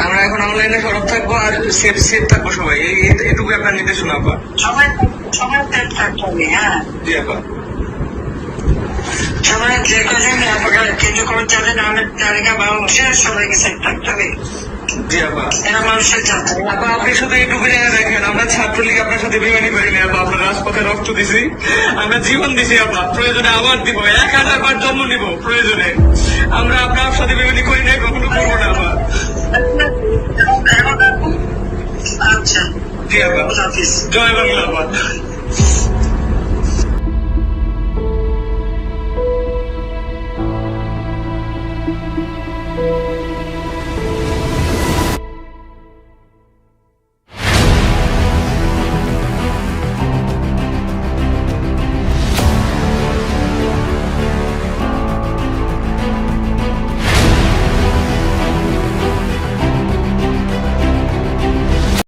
আমরা এখন অনলাইনে সরব থাকব আর সেফ সেফ থাকব সবাই। এটুকু আপনার নির্দেশনা আপা। সবাই সবাই ত্যাগ থাকতে হবে হ্যাঁ। জি আপা। সবাই যে কজন আপনার কেন্দ্রীয় কমিটি যাদের নামের তালিকা বাংলাদেশের সবাইকে সেট থাকতে হবে। জি আপা। এরা মানুষের জাতি আপা আপনি শুধু এইটুকু জেনে রাখেন আমরা ছাত্রলীগ আপনার সাথে বিমানি করিনি আপা। আমরা রাজপথে রক্ত দিছি। আমরা জীবন দিছি আপা। প্রয়োজনে আবার দিব। এক হাজার বার জন্ম নিব প্রয়োজনে। আমরা আপনার সাথে বিমানি করি না আচ্ছা জি আপা